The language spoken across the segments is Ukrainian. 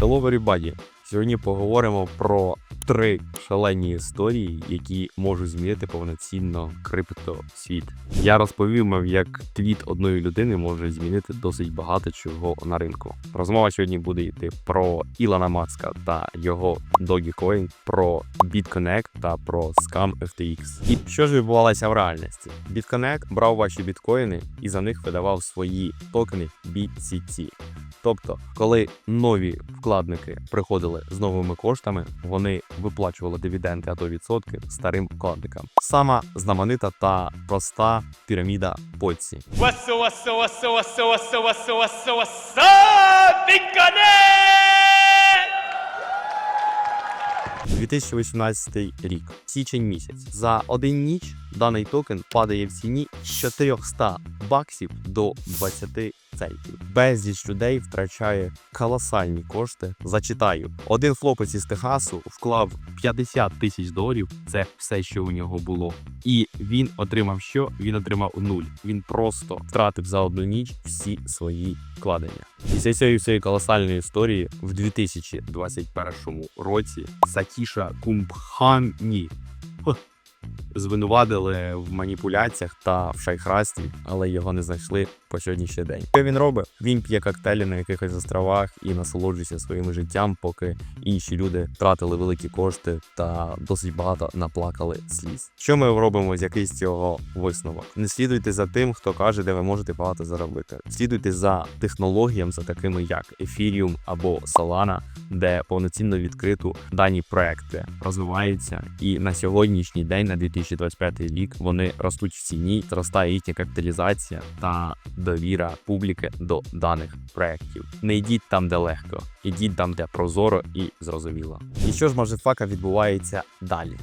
Hello everybody! Сьогодні поговоримо про три шалені історії, які можуть змінити повноцінно криптосвіт. Я розповім вам, як твіт одної людини може змінити досить багато чого на ринку. Розмова сьогодні буде йти про Ілона Маска та його Dogecoin, про BitConnect та про скам FTX. І що ж відбувалося в реальності? BitConnect брав ваші біткоїни і за них видавав свої токени BTC. Тобто, коли нові вкладники приходили з новими коштами, вони виплачували дивіденди, а то відсотки старим вкладникам. Сама знаменита та проста піраміда Big Connect! 2018 рік, січень місяць. За один ніч даний токен падає в ціні з 400 баксів до 20 центів. Безліч людей втрачає колосальні кошти. Зачитаю: один хлопець із Техасу вклав 50 тисяч доларів. Це все, що у нього було. І він отримав що? Він отримав нуль. Він просто втратив за одну ніч всі свої вкладення. Після цієї всієї колосальної історії в 2021 році Сатіша Кумбхані звинуватили в маніпуляціях та в шайхрасті, але його не знайшли по сьогоднішній день. Що він робить? Він п'є коктейлі на якихось островах і насолоджується своїм життям, поки інші люди втратили великі кошти та досить багато наплакали сліз. Що ми робимо з якийсь цього висновок? Не слідуйте за тим, хто каже, де ви можете багато заробити. Слідуйте за технологіям, за такими як Ethereum або Solana, де повноцінно відкрито дані проекти розвиваються, і на сьогоднішній день, на 2025 рік, вони ростуть в ціні, зростає їхня капіталізація та довіра публіки до даних проєктів. Не йдіть там, де легко, ідіть там, де прозоро і зрозуміло. І що ж може фака відбувається далі?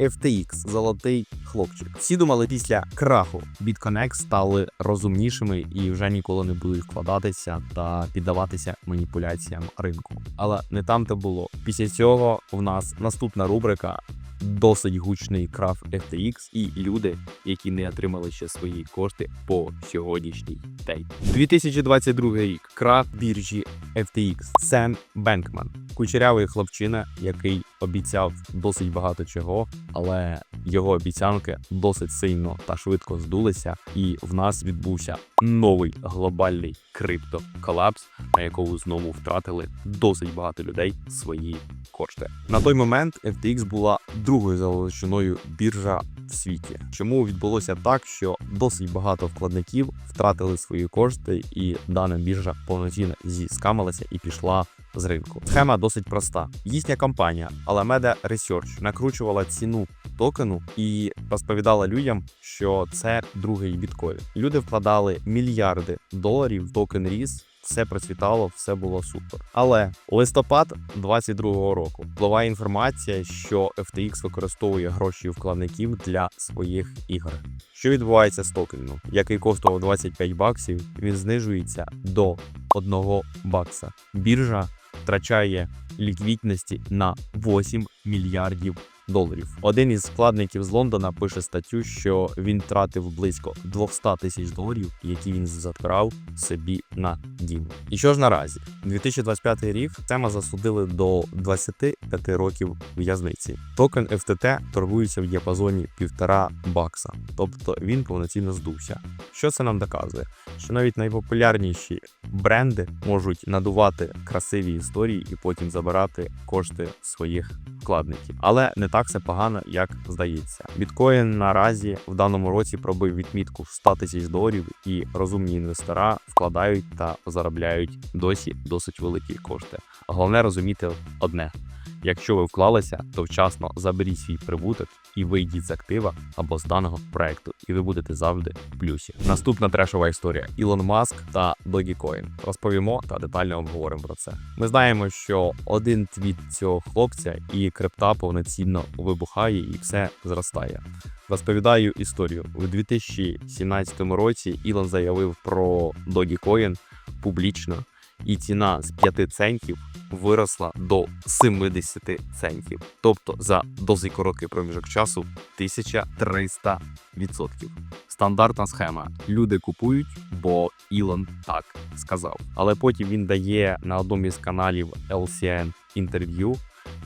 FTX – золотий хлопчик. Всі думали після краху BitConnect стали розумнішими і вже ніколи не будуть вкладатися та піддаватися маніпуляціям ринку. Але не там те було. Після цього в нас наступна рубрика. Досить гучний крах FTX і люди, які не отримали ще свої кошти по сьогоднішній день. 2022 рік крах біржі FTX Сем Бенкман, кучерявий хлопчина, який обіцяв досить багато чого, але його обіцянки досить сильно та швидко здулися, і в нас відбувся новий глобальний криптоколапс, на якому знову втратили досить багато людей свої кошти. На той момент FTX була другою за біржа в світі. Чому відбулося так, що досить багато вкладників втратили свої кошти, і дана біржа повноцінно зіскамилася і пішла з ринку. Схема досить проста. Їхня компанія Alameda Research накручувала ціну токену і розповідала людям, що це другий біткоін. Люди вкладали мільярди доларів, токен ріс. Все процвітало, все було супер. Але листопад 22-го року впливає інформація, що FTX використовує гроші вкладників для своїх ігор. Що відбувається з токеном, який коштував 25 баксів, він знижується до 1 бакса. Біржа втрачає ліквідності на 8 мільярдів доларів. Один із складників з Лондона пише статтю, що він втратив близько 200 тисяч доларів, які він забрав собі на дім. І що ж наразі? 2025 рік тема засудили до 25 років в'язниці. Токен FTT торгується в діапазоні 1,5 бакса, тобто він повноцінно здувся. Що це нам доказує? Що навіть найпопулярніші бренди можуть надувати красиві історії і потім забирати кошти своїх вкладників. Але не так все погано, як здається. Біткоін наразі в даному році пробив відмітку в 100 тисяч доларів, і розумні інвестора вкладають та заробляють досі досить великі кошти. Головне розуміти одне. Якщо ви вклалися, то вчасно заберіть свій прибуток і вийдіть з актива або з даного проекту, і ви будете завжди в плюсі. Наступна трешова історія: Ілон Маск та Dogecoin. Розповімо та детально обговоримо про це. Ми знаємо, що один твіт цього хлопця і крипта повноцінно вибухає і все зростає. Розповідаю історію у 2017 році. Ілон заявив про Dogecoin публічно. І ціна з 5 центів виросла до 70 центів. Тобто за досить короткий проміжок часу 1300 відсотків. Стандартна схема. Люди купують, бо Ілон так сказав. Але потім він дає на одному із каналів LCN інтерв'ю.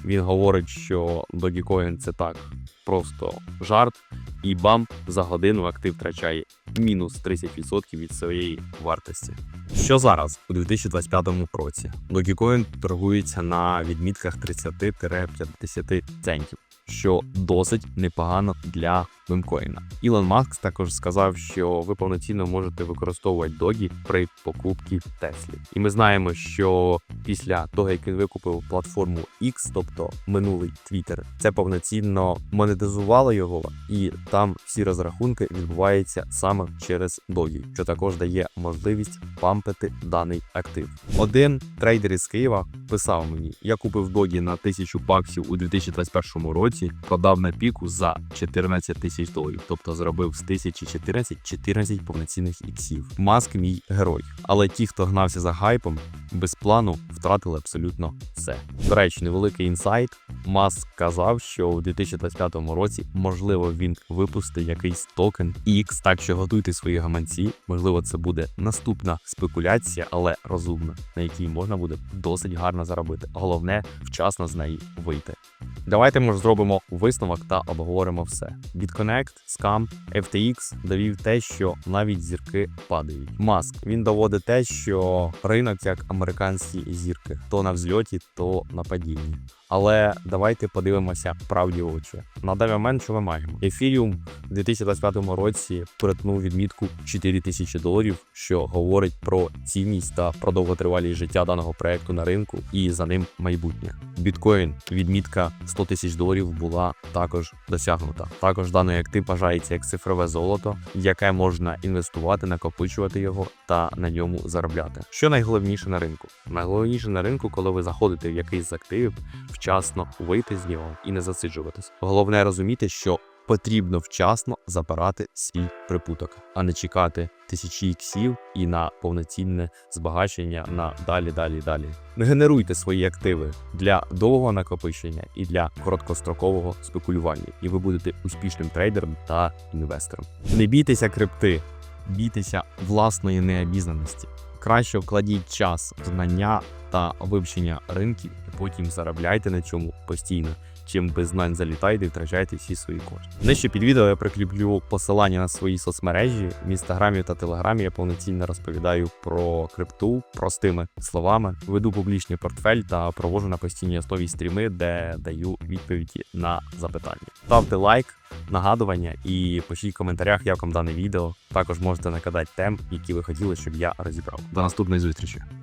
Він говорить, що Dogecoin це так просто жарт, і бам за годину актив втрачає мінус 30% від своєї вартості. Що зараз у 2025 році? Dogecoin торгується на відмітках 30-50 центів, що досить непогано для мемкоїна. Ілон Маск також сказав, що ви повноцінно можете використовувати догі при покупці Теслі. І ми знаємо, що після того, як він викупив платформу X, тобто минулий Twitter, це повноцінно монетизувало його, і там всі розрахунки відбуваються саме через догі, що також дає можливість пампити даний актив. Один трейдер із Києва писав мені: я купив догі на 1000 баксів у 2021 році, продав на піку за 14 тисяч доларів, тобто зробив з 1014 14 повноцінних іксів. Маск мій герой. Але ті, хто гнався за хайпом, без плану втратили абсолютно все. До речі, невеликий інсайт. Маск казав, що у 2025 році можливо він випустить якийсь токен X, так що готуйте свої гаманці. Можливо, це буде наступна спекуляція, але розумна, на якій можна буде досить гарно заробити. Головне вчасно з неї вийти. Давайте ми ж зробимо висновок та обговоримо все. BitConnect, Scam, FTX довів те, що навіть зірки падають. Маск він доводить те, що ринок як американські зірки, то на взльоті, то на падінні. Але давайте подивимося правді в очі. На даний момент, що ми маємо? Ефіріум у 2025 році перетнув відмітку 4 тисячі доларів, що говорить про цінність та про довготривалість життя даного проекту на ринку і за ним майбутнє. Біткоін відмітка 100 тисяч доларів була також досягнута. Також даний актив вважається як цифрове золото, яке можна інвестувати, накопичувати його та на ньому заробляти. Що найголовніше на ринку? Найголовніше на ринку, коли ви заходите в якийсь з активів, вчасно вийти з нього і не засиджуватись. Головне розуміти, що потрібно вчасно забирати свій прибуток, а не чекати тисячі іксів і на повноцінне збагачення на далі, далі, далі. Не генеруйте свої активи для довгого накопичення і для короткострокового спекулювання, і ви будете успішним трейдером та інвестором. Не бійтеся крипти, бійтеся власної необізнаності. Краще вкладіть час, знання та вивчення ринків, і потім заробляйте на цьому постійно. Чим без знань залітайте і втрачайте всі свої кошти. Нижче під відео я прикріплю посилання на свої соцмережі. В інстаграмі та телеграмі я повноцінно розповідаю про крипту простими словами. Веду публічний портфель та проводжу на постійній основі стріми, де даю відповіді на запитання. Ставте лайк, нагадування і пишіть в коментарях, як вам дане відео. Також можете накидати тем, які ви хотіли, щоб я розібрав. До наступної зустрічі.